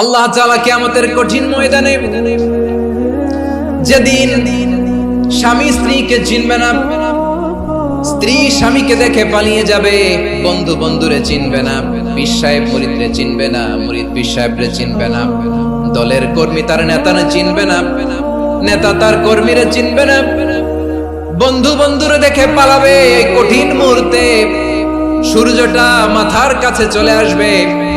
আল্লাহ তাআলা কিয়ামতের কঠিন ময়দানে যেদিন স্বামী স্ত্রীকে চিনবে না, স্ত্রী স্বামীকে দেখে পালিয়ে যাবে, বন্ধু বন্ধুরে চিনবে না চিনবে না চিনবে না, দলের কর্মী তার নেতারে চিনবে না, নেতা তার কর্মীরে চিনবে না, বন্ধু বন্ধুরে দেখে পালাবে কঠিন মুহূর্তে, সূর্যটা মাথার কাছে চলে আসবে।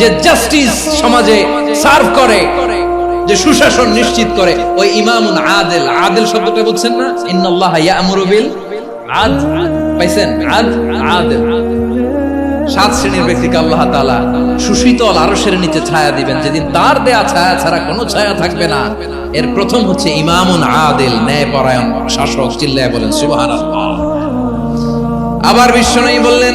যে জাস্টিস সমাজে সার্ভ করে, যে সুশাসন নিশ্চিত করে, ওই ইমামুন আদেল। আদেল শব্দটা বুঝছেন না? ইন্নাল্লাহ ইয়ামুরু আদ। পাইছেন? আদ, আদেল। সাত শ্রেণির ব্যক্তিকে আল্লাহ সুশীতল নিচে ছায়া দিবেন। যেদিন তার দেয়া ছায়া ছাড়া কোনো ছায়া থাকবে না। এর প্রথম হচ্ছে ইমামুন আদেল, ন্যায়পরায়ণ শাসক। চিল্লায় বলেন, সুবহানাল্লাহ। আবার বিশ্বনবী বললেন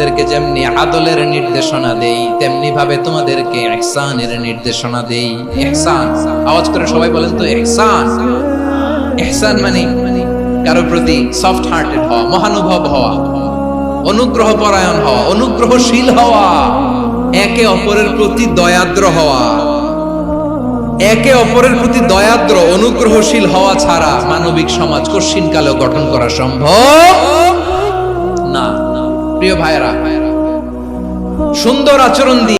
তোমাদেরকে যেমনি আদলের নির্দেশনা দেই তেমনি ভাবে তোমাদেরকে ইহসানের নির্দেশনা দেই। ইহসান আওয়াজ করে সবাই বলেন তো ইহসান ইহসান মানে কারও প্রতি সফট হার্টেড হওয়া, মহানুভব হওয়া অনুগ্রহ পরায়ণ হওয়া, অনুগ্রহশীল হওয়া, একে অপরের প্রতি দয়াদ্র হওয়া। একে অপরের প্রতি দয়াদ্র, অনুগ্রহশীল হওয়া ছাড়া মানবিক সমাজ কশিন কালেও গঠন করা সম্ভব প্রিয় ভাইরা সুন্দর আচরণ দিয়ে